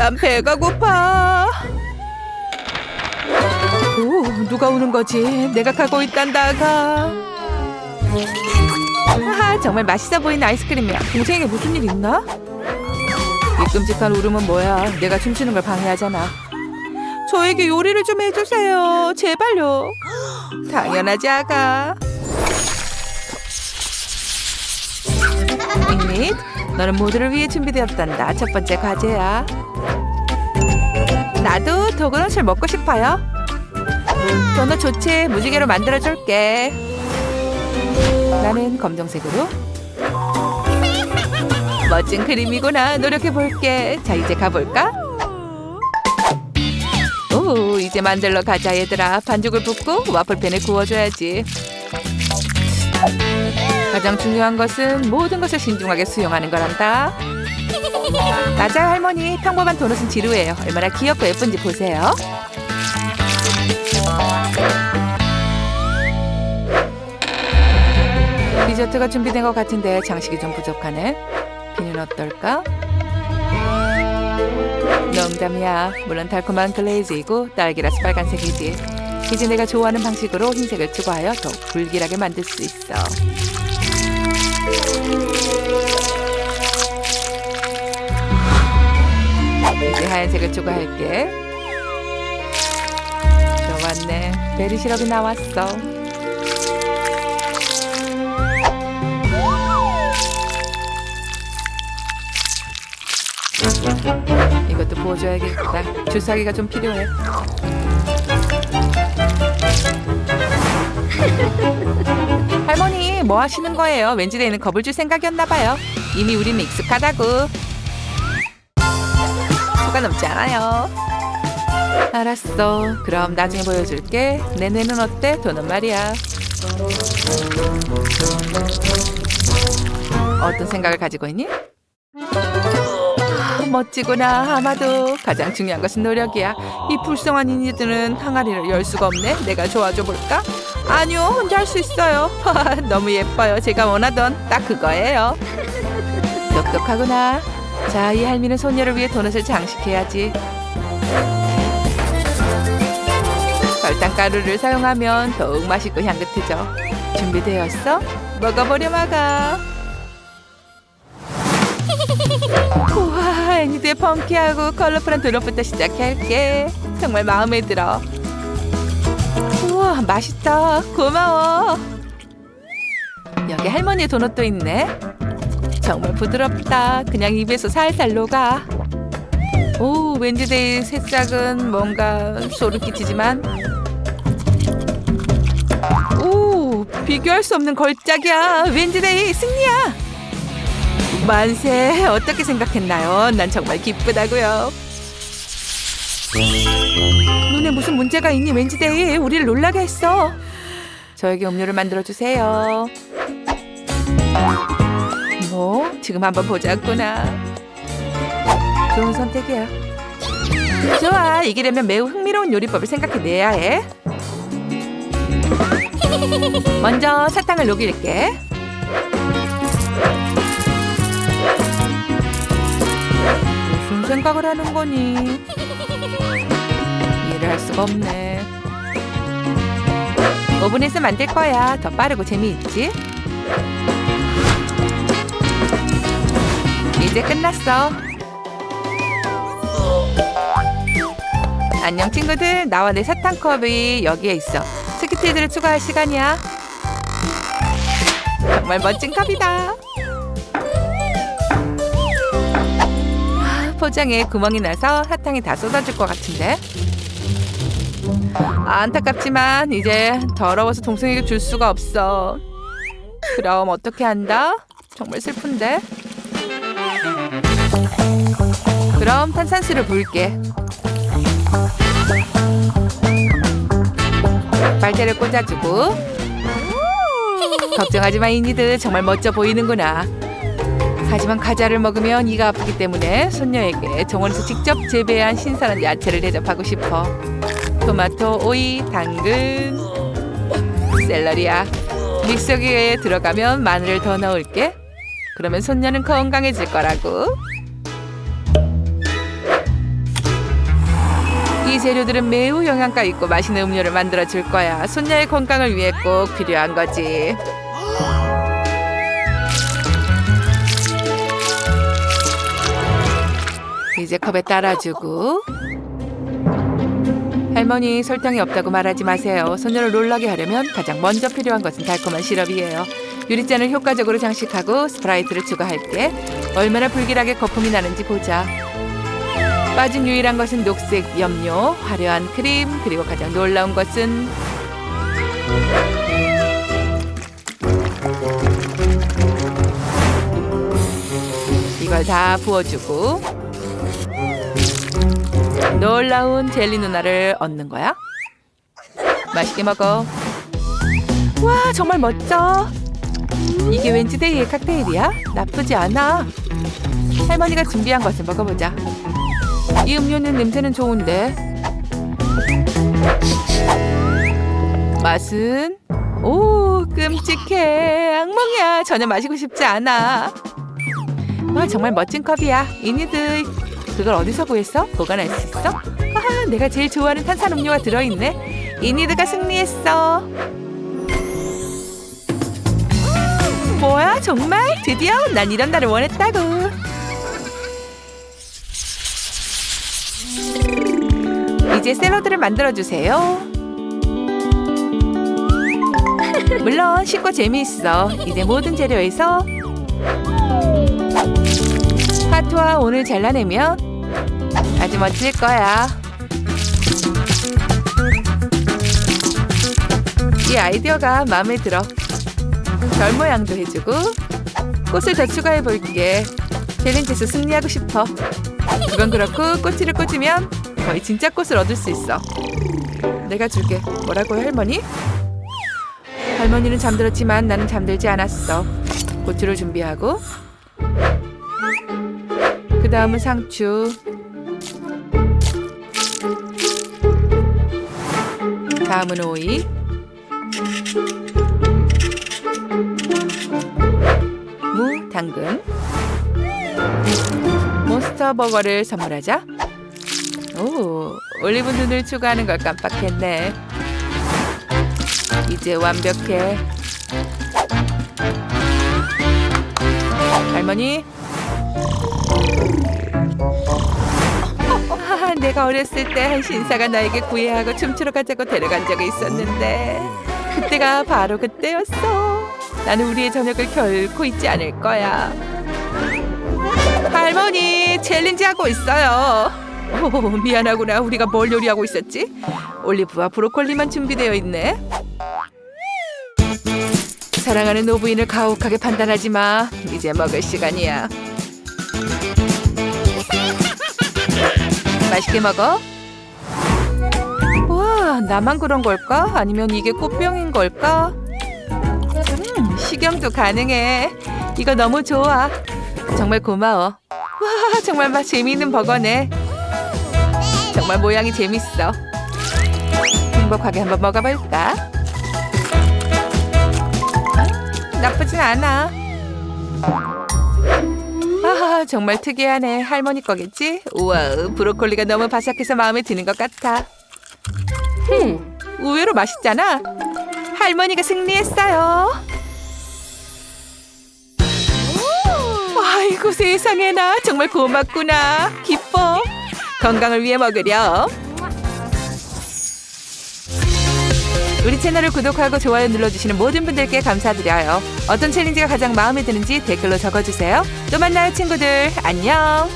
난 배가 고파. 오, 누가 오는 거지? 내가 가고 있단다 가. 아, 정말 맛있어 보이는 아이스크림이야. 동생에게 무슨 일 있나? 이 끔찍한 울음은 뭐야? 내가 춤추는 걸 방해하잖아. 저에게 요리를 좀 해주세요. 제발요. 당연하지, 아가. 잉릿, 너는 모두를 위해 준비되었단다. 첫 번째 과제야. 나도 도그넛을 먹고 싶어요. 도넛 좋지. 무지개로 만들어줄게. 나는 검정색으로. 멋진 그림이구나. 노력해볼게. 자, 이제 가볼까? 오, 이제 만들러 가자, 얘들아. 반죽을 붓고 와플팬에 구워줘야지. 가장 중요한 것은 모든 것을 신중하게 수용하는 거란다. 맞아요, 할머니. 평범한 도넛은 지루해요. 얼마나 귀엽고 예쁜지 보세요. 디저트가 준비된 것 같은데 장식이 좀 부족하네. 비는 어떨까? 농담이야. 물론 달콤한 글레이즈이고 딸기라서 빨간색이지. 이제 내가 좋아하는 방식으로 흰색을 추가하여 더욱 불길하게 만들 수 있어. 하얀색을 추가할게. 좋았네. 베리 시럽이 나왔어. 이것도 부어줘야겠다. 주사기가 좀 필요해. 할머니, 뭐 하시는 거예요? 왠지 내는 겁을 줄 생각이었나 봐요. 이미 우리는 익숙하다고. 넘지 않아요. 알았어. 그럼 나중에 보여줄게. 내 뇌는 어때? 도는 말이야. 어떤 생각을 가지고 있니? 아, 멋지구나. 아마도 가장 중요한 것은 노력이야. 이 불쌍한 이니들은 항아리를 열 수가 없네. 내가 도와줘 볼까? 아니요, 혼자 할 수 있어요. 너무 예뻐요. 제가 원하던 딱 그거예요. 똑똑하구나. 자, 이 할미는 소녀를 위해 도넛을 장식해야지. 설탕 가루를 사용하면 더욱 맛있고 향긋해져. 준비되었어? 먹어보려 마가. 우와, 애니드의 펑키하고 컬러풀한 도넛부터 시작할게. 정말 마음에 들어. 우와, 맛있다. 고마워. 여기 할머니의 도넛도 있네. 정말 부드럽다. 그냥 입에서 살살 녹아. 오, 웬지데이 새싹은 뭔가 소름 끼치지만. 오, 비교할 수 없는 걸작이야. 웬지데이 승리야. 만세. 어떻게 생각했나요? 난 정말 기쁘다고요. 눈에 무슨 문제가 있니 웬지데이? 우리를 놀라게 했어. 저에게 음료를 만들어 주세요. 뭐? 지금 한번 보자꾸나. 좋은 선택이야. 좋아, 이기려면 매우 흥미로운 요리법을 생각해내야 해. 먼저 사탕을 녹일게. 무슨 생각을 하는 거니? 이해를 할 수가 없네. 오븐에서 만들 거야. 더 빠르고 재미있지? 이제 끝났어. 안녕 친구들. 나와 내 사탕컵이 여기에 있어. 스키트들을 추가할 시간이야. 정말 멋진 컵이다. 아, 포장에 구멍이 나서 사탕이 다 쏟아질 것 같은데. 아, 안타깝지만 이제 더러워서 동생에게 줄 수가 없어. 그럼 어떻게 한다? 정말 슬픈데. 그럼 탄산수를 부을게. 빨대를 꽂아주고. 걱정하지 마, 이니들 정말 멋져 보이는구나. 하지만 과자를 먹으면 이가 아프기 때문에 손녀에게 정원에서 직접 재배한 신선한 야채를 대접하고 싶어. 토마토, 오이, 당근, 샐러리야. 믹서기에 들어가면 마늘을 더 넣을게. 그러면 손녀는 건강해질 거라고. 이 재료들은 매우 영양가 있고 맛있는 음료를 만들어 줄 거야. 손녀의 건강을 위해 꼭 필요한 거지. 이제 컵에 따라주고 할머니 설탕이 없다고 말하지 마세요. 손녀를 놀라게 하려면 가장 먼저 필요한 것은 달콤한 시럽이에요. 유리잔을 효과적으로 장식하고 스프라이트를 추가할게. 얼마나 불길하게 거품이 나는지 보자. 빠진 유일한 것은 녹색 염료, 화려한 크림, 그리고 가장 놀라운 것은 이걸 다 부어주고 놀라운 젤리 누나를 얻는 거야. 맛있게 먹어. 와 정말 멋져. 이게 왠지 데이의 칵테일이야? 나쁘지 않아. 할머니가 준비한 것을 먹어보자. 이 음료는 냄새는 좋은데 맛은 오 끔찍해 악몽이야 전혀 마시고 싶지 않아 와 정말 멋진 컵이야 이니드 그걸 어디서 구했어? 보관할 수 있어? 아 내가 제일 좋아하는 탄산음료가 들어있네 이니드가 승리했어 정말 드디어 난 이런 날을 원했다고 이제 샐러드를 만들어 주세요. 물론 쉽고 재미있어. 이제 모든 재료에서 파트와 오늘 잘라내면 아주 멋질 거야. 이 아이디어가 마음에 들어. 별 모양도 해주고 꽃을 더 추가해 볼게. 챌린지에서 승리하고 싶어. 그건 그렇고 꼬치를 꽂으면 거의 진짜 꽃을 얻을 수 있어. 내가 줄게. 뭐라고요, 할머니? 할머니는 잠들었지만 나는 잠들지 않았어. 고추를 준비하고 그 다음은 상추 다음은 오이 당근 몬스터 버거를 선물하자 오, 올리브 눈을 추가하는 걸 깜빡했네. 이제 완벽해. 할머니. 아, 내가 어렸을 때 한 신사가 나에게 구애하고 춤추러 가자고 데려간 적이 있었는데 그때가 바로 그때였어. 나는 우리의 저녁을 결코 잊지 않을 거야. 할머니 챌린지 하고 있어요. 오, 미안하구나. 우리가 뭘 요리하고 있었지? 올리브와 브로콜리만 준비되어 있네. 사랑하는 노부인을 가혹하게 판단하지 마. 이제 먹을 시간이야. 맛있게 먹어. 와, 나만 그런 걸까? 아니면 이게 꽃병인 걸까? 음, 식용도 가능해. 이거 너무 좋아. 정말 고마워. 와, 정말 맛 재미있는 버거네. 정말 모양이 재밌어. 행복하게 한번 먹어볼까? 음, 나쁘진 않아. 아, 정말 특이하네. 할머니 거겠지? 우와, 브로콜리가 너무 바삭해서 마음에 드는 것 같아. 음, 의외로 맛있잖아. 할머니가 승리했어요. 아이고 세상에 나 정말 고맙구나. 기뻐. 건강을 위해 먹으렴. 우리 채널을 구독하고 좋아요 눌러주시는 모든 분들께 감사드려요. 어떤 챌린지가 가장 마음에 드는지 댓글로 적어주세요. 또 만나요 친구들. 안녕.